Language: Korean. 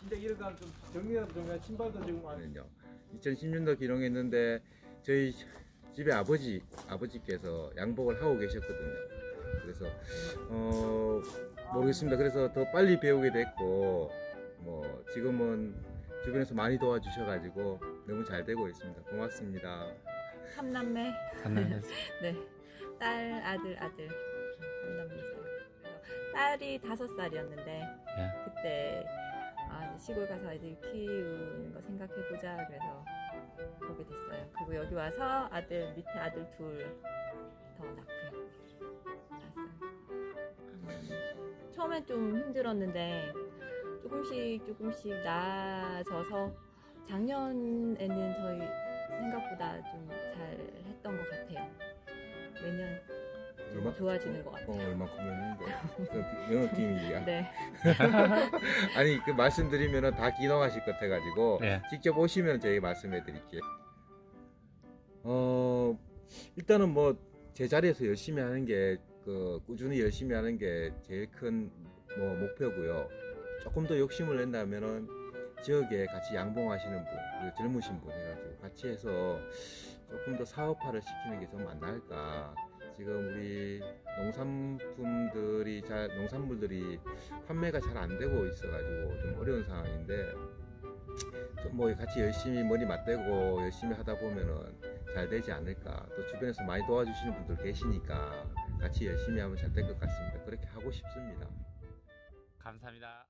진짜 이러다 좀 정리라도 좀 신발도 지금 안 거든요. 2010년도 기농했는데 저희 집에 아버지 아버지께서 양복을 하고 계셨거든요. 그래서 어 모르겠습니다. 그래서 더 빨리 배우게 됐고 뭐 지금은 주변에서 많이 도와주셔가지고 너무 잘 되고 있습니다. 고맙습니다. 삼남매 삼남매. 네. 딸, 아들, 아들. 삼남매 있어요. 그래서 딸이 다섯 살이었는데 예. 그때 시골 가서 아이들 키우는 거 생각해보자 그래서 오게 됐어요. 그리고 여기 와서 아들 밑에 아들 둘 더 낳고요. 음, 처음엔 좀 힘들었는데 조금씩 조금씩 나아져서 작년에는 저희 생각보다 좀 잘 했던 것 같아요. 매년 좀 얼마- 좋아지는 것 어, 같아요. 얼마큼 했는데 영어 비밀이야. 네. 아니 그 말씀드리면은 다 기능하실 것 같아가지고 예. 직접 오시면 저희 말씀해 드릴게요. 어 일단은 뭐 제 자리에서 열심히 하는 게 그 꾸준히 열심히 하는 게 제일 큰 뭐 목표고요. 조금 더 욕심을 낸다면은 지역에 같이 양봉하시는 분, 젊으신 분 해가지고 같이 해서 조금 더 사업화를 시키는 게 좀 안 나을까. 지금 우리 농산품들이 잘 농산물들이 판매가 잘 안 되고 있어가지고 좀 어려운 상황인데 좀 뭐 같이 열심히 머리 맞대고 열심히 하다 보면은 잘 되지 않을까. 또 주변에서 많이 도와주시는 분들 계시니까 같이 열심히 하면 잘 될 것 같습니다. 그렇게 하고 싶습니다. 감사합니다.